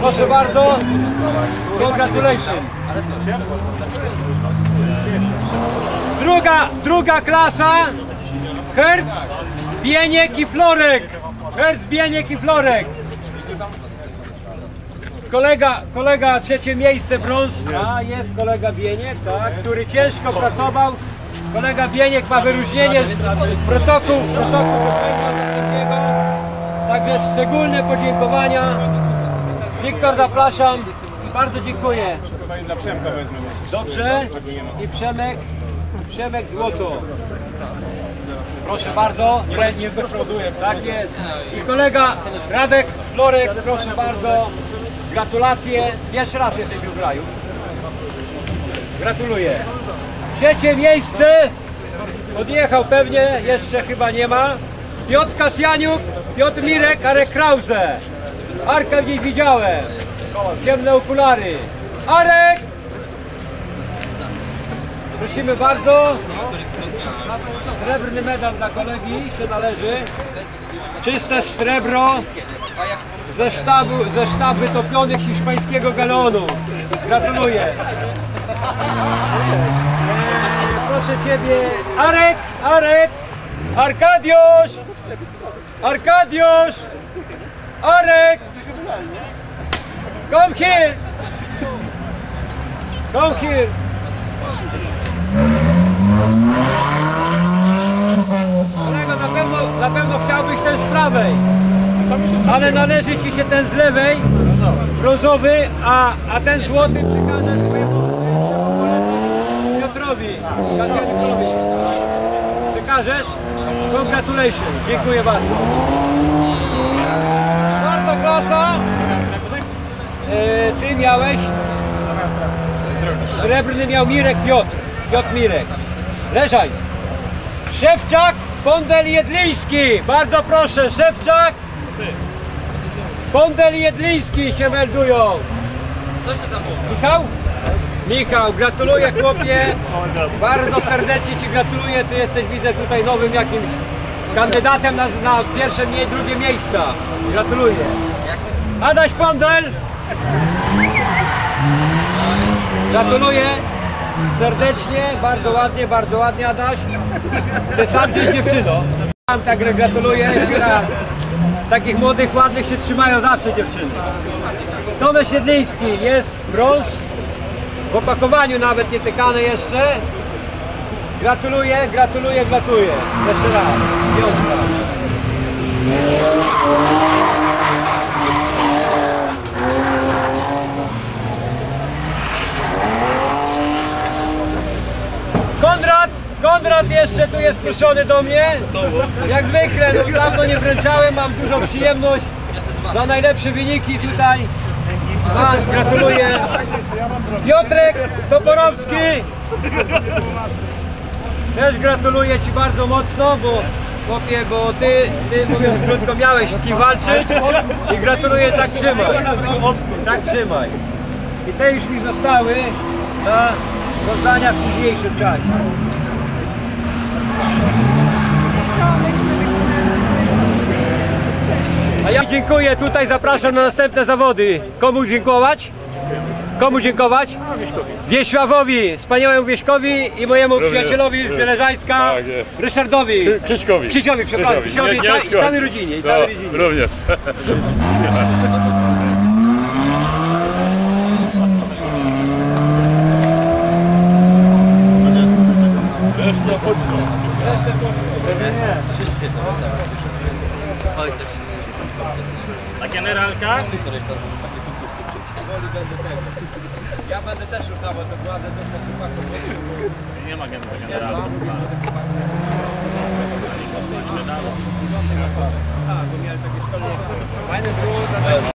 Proszę bardzo. Congratulations. Druga, druga klasa. Herc, Bieniek i Florek. Herc, Bieniek i Florek. Kolega, kolega trzecie miejsce brąz. A jest kolega Bieniek, tak, który ciężko pracował. Kolega Bieniek ma wyróżnienie z protokół, protokół Także szczególne podziękowania. Wiktor zapraszam. Bardzo dziękuję. Chyba dla Przemka wezmę. Dobrze. I Przemek, Przemek Złoto. Proszę bardzo. Nie. Tak jest. I kolega Radek Florek, proszę bardzo. Gratulacje. Pierwszy raz jesteś w kraju. Gratuluję. Trzecie miejsce. Odjechał pewnie, jeszcze chyba nie ma. Piotr Kasjaniuk, Piotr Mirek, Arek Krause. Arka gdzieś widziałem. Ciemne okulary. Arek! Prosimy bardzo. Srebrny medal dla kolegi się należy. Czyste srebro ze sztabu, ze sztab wytopionych hiszpańskiego galeonu. Gratuluję. Proszę Ciebie, Arek, Arek, Arkadiusz, Arkadiusz, Arek, come here, come here. Na pewno, na pewno chciałbyś ten z prawej, ale należy Ci się ten z lewej, brązowy, a, a ten złoty przekażę swojemu Kasjanikowi. Przekażesz? Congratulations, dziękuję bardzo. Czwarta klasa. E, ty miałeś? Srebrny miał Mirek Piotr. Piotr Mirek. Leżaj. Szewczak, Pondel Jedliński. Bardzo proszę, Szewczak. Pondel Jedliński się meldują. Michał? Michał, gratuluję chłopie. Bardzo serdecznie Ci gratuluję. Ty jesteś, widzę, tutaj nowym jakimś kandydatem na, na pierwsze i drugie miejsca. Gratuluję. Adaś Pondel. Gratuluję serdecznie, bardzo ładnie, bardzo ładnie Adaś. Ty sam ty dziewczyno. Sam tak gratuluję jeszcze raz. Takich młodych, ładnych się trzymają zawsze dziewczyny. Tomek Siedliński jest brąz. W opakowaniu nawet nie tykane jeszcze. Gratuluję, gratuluję, gratuluję. Jeszcze raz. Piątka. Konrad, Konrad jeszcze tu jest proszony do mnie. Jak zwykle, no dawno nie wręczałem, mam dużą przyjemność. Za najlepsze wyniki tutaj. Masz, gratuluję. Piotrek Toporowski. Też gratuluję Ci bardzo mocno, bo chłopie, bo Ty, ty mówiąc krótko, miałeś z kim walczyć i gratuluję, tak trzymaj. Tak trzymaj. I te już mi zostały na rozdania w późniejszym czasie. A ja dziękuję, tutaj zapraszam na następne zawody. Komu dziękować? Komu dziękować? Wiesławowi, wspaniałemu Wieśkowi i mojemu Również. przyjacielowi z Leżańska, Tak jest. Ryszardowi. Krzy- Krzyśkowi. Krzysiowi, przepraszam, Krzysiowi i ca- i całej rodzinie. I No, całej rodzinie. również. A generalka? Ja będę też udawał dokładnie do chłopaków. Nie ma generalka. Tak, bo miałem takie szkolenie. Fajne było,